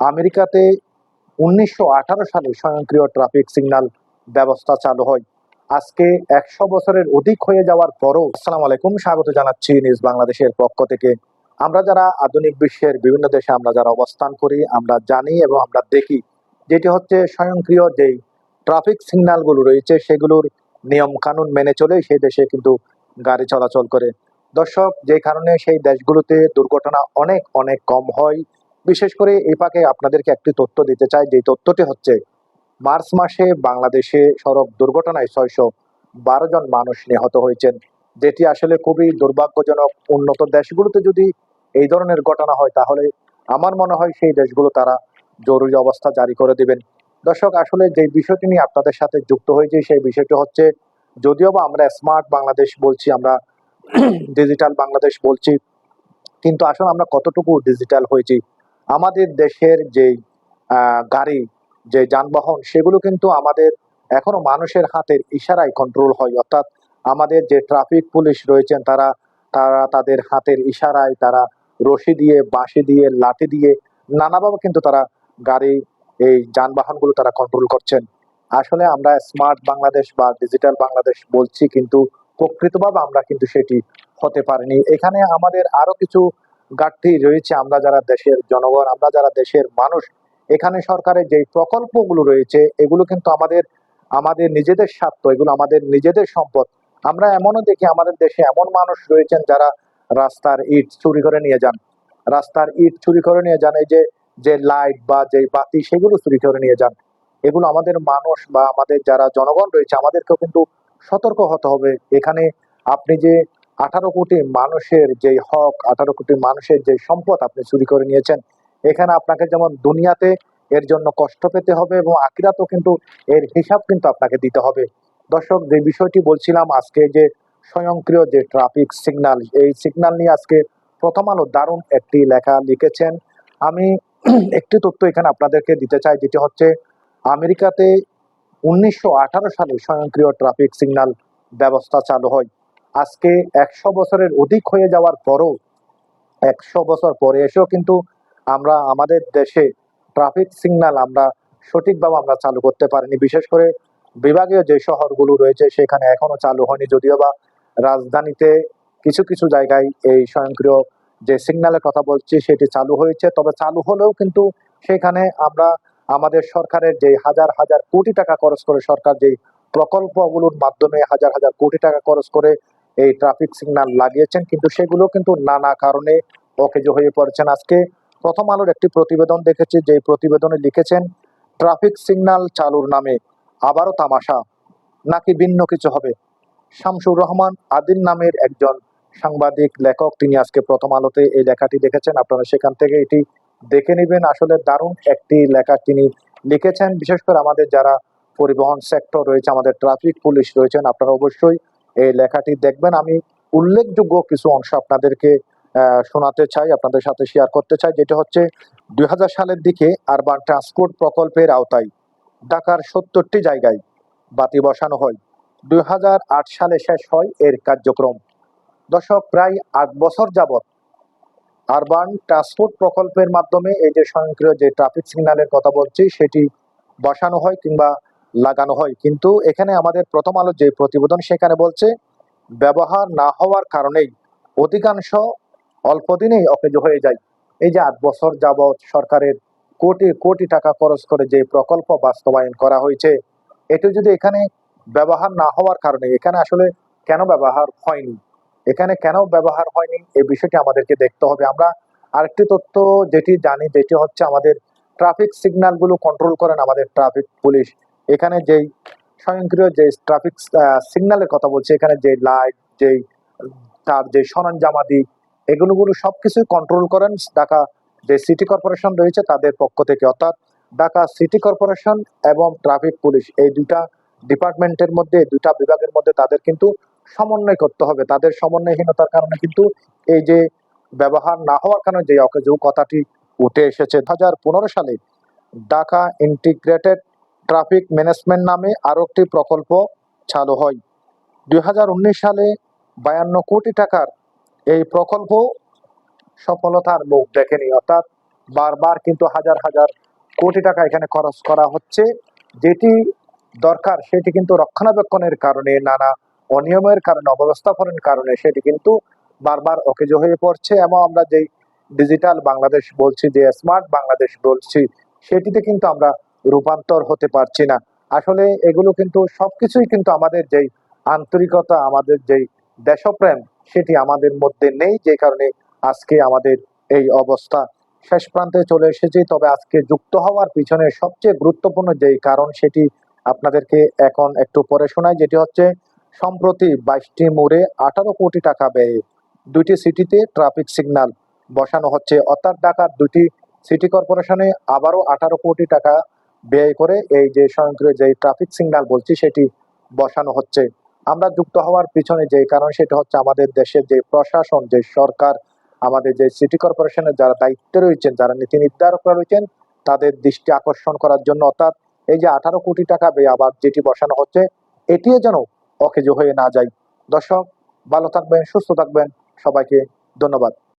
আমেরিকাতে উনিশশো আঠারো সালে স্বয়ংক্রিয় ট্রাফিক সিগন্যাল ব্যবস্থা চালু হয়। আজকে একশো বছরের অধিক হয়ে যাওয়ার পরও আসসালামু আলাইকুম, স্বাগত জানাচ্ছি নিউজ বাংলাদেশের পক্ষ থেকে। আমরা যারা আধুনিক বিশ্বের বিভিন্ন দেশে আমরা যারা অবস্থান করি, আমরা জানি এবং আমরা দেখি যেটি হচ্ছে স্বয়ংক্রিয় যেই ট্রাফিক সিগন্যালগুলো রয়েছে, সেগুলোর নিয়ম কানুন মেনে চলে সেই দেশে কিন্তু গাড়ি চলাচল করে। দর্শক, যে কারণে সেই দেশগুলোতে দুর্ঘটনা অনেক অনেক কম হয়। বিশেষ করে এই পাকে আপনাদেরকে একটি তথ্য দিতে চাই। যে তথ্যটি হচ্ছে, মার্চ মাসে বাংলাদেশে সড়ক দুর্ঘটনায় ছয়শো বারো জন মানুষ নিহত হয়েছেন, যেটি আসলে খুবই দুর্ভাগ্যজনক। উন্নত দেশগুলোতে যদি এই ধরনের ঘটনা হয়, তাহলে আমার মনে হয় সেই দেশগুলো তারা জরুরি অবস্থা জারি করে দিবেন। দর্শক, আসলে যে বিষয়টি নিয়ে আপনাদের সাথে যুক্ত হয়েছে, সেই বিষয়টি হচ্ছে, যদিও বা আমরা স্মার্ট বাংলাদেশ বলছি, আমরা ডিজিটাল বাংলাদেশ বলছি, কিন্তু আসলে আমরা কতটুকু ডিজিটাল হয়েছি আমাদের দেশের যে গাড়ি যে যানবাহন, সেগুলো কিন্তু আমাদের এখনও মানুষের হাতের ইশারায় কন্ট্রোল হয়। অর্থাৎ আমাদের যে ট্রাফিক পুলিশ রয়েছেন, তারা তারা তাদের হাতের ইশারায় তারা রশি দিয়ে, বাঁশি দিয়ে, লাঠি দিয়ে নানাভাবে কিন্তু তারা গাড়ি, এই যানবাহনগুলো তারা কন্ট্রোল করছেন। আসলে আমরা স্মার্ট বাংলাদেশ বা ডিজিটাল বাংলাদেশ বলছি কিন্তু প্রকৃতভাবে আমরা কিন্তু সেটি হতে পারিনি। এখানে আমাদের আরও কিছু ঘাটতি রয়েছে। আমরা যারা দেশের জনগণ, আমরা যারা দেশের মানুষ, এখানে সরকারের যে প্রকল্পগুলো রয়েছে, এগুলো কিন্তু আমাদের আমাদের নিজেদের স্বার্থ, এগুলো আমাদের নিজেদের সম্পদ। আমরা এমনও দেখি, আমাদের দেশে এমন মানুষ রয়েছেন যারা রাস্তার ইট চুরি করে নিয়ে যান। রাস্তার ইট চুরি করে নিয়ে যান, এই যে যে লাইট বা যে বাতি, সেগুলো চুরি করে নিয়ে যান। এগুলো আমাদের মানুষ বা আমাদের যারা জনগণ রয়েছে, আমাদেরকেও কিন্তু সতর্ক হতে হবে। এখানে আপনি যে আঠারো কোটি মানুষের যে হক, আঠারো কোটি মানুষের যে সম্পদ আপনি চুরি করে নিয়েছেন, এখানে আপনাকে যেমন দুনিয়াতে এর জন্য কষ্ট পেতে হবে এবং আকিরাতেও কিন্তু এর হিসাব কিন্তু আপনাকে দিতে হবে। দর্শক, যে বিষয়টি বলছিলাম, আজকে যে স্বয়ংক্রিয় যে ট্রাফিক সিগনাল এই সিগন্যাল নিয়ে আজকে প্রথম আলো দারুণ একটি লেখা লিখেছেন। আমি একটি তথ্য এখানে আপনাদেরকে দিতে চাই, যেটি হচ্ছে আমেরিকাতে উনিশশো আঠারো সালে স্বয়ংক্রিয় ট্রাফিক সিগনাল ব্যবস্থা চালু হয়। আজকে একশো বছরের অধিক হয়ে যাওয়ার পরও, একশো বছর পরে এসেও কিন্তু আমরা আমাদের দেশে ট্রাফিক সিগন্যাল আমরা সঠিকভাবে আমরা চালু করতে পারিনি। বিশেষ করে বিভাগীয় যে শহরগুলো রয়েছে, সেখানে এখনও চালু হয়নি। যদিও বা রাজধানীতে কিছু কিছু জায়গায় এই স্বয়ংক্রিয় যে সিগন্যালের কথা বলছি, সেটি চালু হয়েছে। তবে চালু হলেও কিন্তু সেখানে আমরা আমাদের সরকারের যে হাজার হাজার কোটি টাকা খরচ করে সরকার যে প্রকল্পগুলোর মাধ্যমে হাজার হাজার কোটি টাকা খরচ করে এই ট্রাফিক সিগন্যাল লাগিয়েছেন, কিন্তু সেগুলো কিন্তু নানা কারণে অকেজ হয়ে পড়েছেন। আজকে প্রথম আলোর একটি প্রতিবেদন দেখেছি যে প্রতিবেদনে লিখেছেন ট্রাফিক সিগন্যাল চালুর নামে আবারও তামাশা, নাকি ভিন্ন কিছু হবে? শামসুর রহমান, আদিল নামের একজন সাংবাদিক, লেখক, তিনি আজকে প্রথম আলোতে এই লেখাটি দেখেছেন। আপনারা সেখান থেকে এটি দেখে নেবেন। আসলে দারুণ একটি লেখা তিনি লিখেছেন। বিশেষ করে আমাদের যারা পরিবহন সেক্টর রয়েছে, আমাদের ট্রাফিক পুলিশ রয়েছেন, আপনারা অবশ্যই এই লেখাটি দেখবেন। আমি উল্লেখযোগ্য কিছু অংশ আপনাদেরকে শোনাতে চাই, আপনাদের সাথে শেয়ার করতে চাই, যেটা হচ্ছে দু হাজার সালের দিকে আরবান ট্রান্সপোর্ট প্রকল্পের আওতায় ঢাকার সত্তরটি জায়গায় বাতি বসানো হয়। দুই হাজার আট সালে শেষ হয় এর কার্যক্রম। দশক প্রায় আট বছর যাবৎ আরবান ট্রান্সপোর্ট প্রকল্পের মাধ্যমে এই যে স্বয়ংক্রিয় যে ট্রাফিক সিগন্যালের কথা বলছি, সেটি বসানো হয় কিংবা লাগানো হয়। কিন্তু এখানে আমাদের প্রথম আলো যে প্রতিবেদন সেখানে বলছে, ব্যবহার না হওয়ার কারণেই অধিকাংশ অল্প দিনেই অকেজ হয়ে যায়। এই যে আট বছর যাবৎ সরকারের কোটি কোটি টাকা খরচ করে যে প্রকল্প বাস্তবায়ন করা হয়েছে, এটি যদি এখানে ব্যবহার না হওয়ার কারণে, এখানে আসলে কেন ব্যবহার হয়নি? এখানে কেন ব্যবহার হয়নি? এই বিষয়টি আমাদেরকে দেখতে হবে। আমরা আরেকটি তথ্য যেটি জানি, যেটি হচ্ছে আমাদের ট্রাফিক সিগন্যালগুলো কন্ট্রোল করেন আমাদের ট্রাফিক পুলিশ এখানে যেই স্বয়ংক্রিয় যে ট্রাফিক সিগন্যালের কথা বলছে, এখানে যে লাইট যেই, তার যে সরঞ্জামাদি, এগুলোগুলো সবকিছুই কন্ট্রোল করেন। ঢাকা যে সিটি কর্পোরেশন রয়েছে তাদের পক্ষ থেকে, অর্থাৎ ঢাকা সিটি কর্পোরেশন এবং ট্রাফিক পুলিশ এই দুটা ডিপার্টমেন্টের মধ্যে দুটা বিভাগের মধ্যে তাদের কিন্তু সমন্বয় করতে হবে। তাদের সমন্বয়হীনতার কারণে কিন্তু এই যে ব্যবহার না হওয়ার কারণে যে অকেজু কথাটি উঠে এসেছে। দু হাজার পনেরো সালে ঢাকা ইন্টিগ্রেটেড ট্রাফিক ম্যানেজমেন্ট নামে আরও একটি প্রকল্প চালু হয়। দু হাজার উনিশ সালে বায়ান্ন কোটি টাকার এই প্রকল্প সফলতার মুখ দেখেনি। অর্থাৎ বারবার কিন্তু হাজার হাজার কোটি টাকা এখানে খরচ করা হচ্ছে। যেটি দরকার, সেটি কিন্তু রক্ষণাবেক্ষণের কারণে, নানা অনিয়মের কারণে, অব্যবস্থাপনার কারণে, সেটি কিন্তু বারবার অকেজো হয়ে পড়ছে। এবং আমরা যেই ডিজিটাল বাংলাদেশ বলছি, যে স্মার্ট বাংলাদেশ বলছি, সেটিতে কিন্তু আমরা রূপান্তর হতে পারছি না। আসলে এগুলো কিন্তু সবকিছুই কিন্তু আমাদের যেই আন্তরিকতা, আমাদের যেই দেশপ্রেম, সেটি আমাদের মধ্যে নেই যে কারণে আজকে আমাদের এই অবস্থা। শেষ প্রান্তে চলে এসেছি, তবে আজকে যুক্ত হওয়ার পিছনে সবচেয়ে গুরুত্বপূর্ণ যেই কারণ, সেটি আপনাদেরকে এখন একটু পরে শোনায় যেটি হচ্ছে সম্প্রতি বাইশটি মোড়ে আঠারো কোটি টাকা ব্যয়ে দুইটি সিটিতে ট্রাফিক সিগন্যাল বসানো হচ্ছে। অর্থাৎ ঢাকার দুটি সিটি কর্পোরেশনে আবারও আঠারো কোটি টাকা ব্যয় করে এই যে স্বয়ংক্রিয় যে ট্রাফিক সিগন্যাল বলছি, সেটি বসানো হচ্ছে। আমরা যুক্ত হওয়ার পিছনে যে কারণ, সেটা হচ্ছে আমাদের দেশের যে প্রশাসন, যে সরকার, আমাদের যে সিটি কর্পোরেশনের যারা দায়িত্বে রয়েছেন, যারা নীতি নির্ধারকরা রয়েছেন, তাদের দৃষ্টি আকর্ষণ করার জন্য, অর্থাৎ এই যে আঠারো কোটি টাকা ব্যয় আবার যেটি বসানো হচ্ছে, এটিও যেন অকেজো হয়ে না যায়। দর্শক, ভালো থাকবেন, সুস্থ থাকবেন। সবাইকে ধন্যবাদ।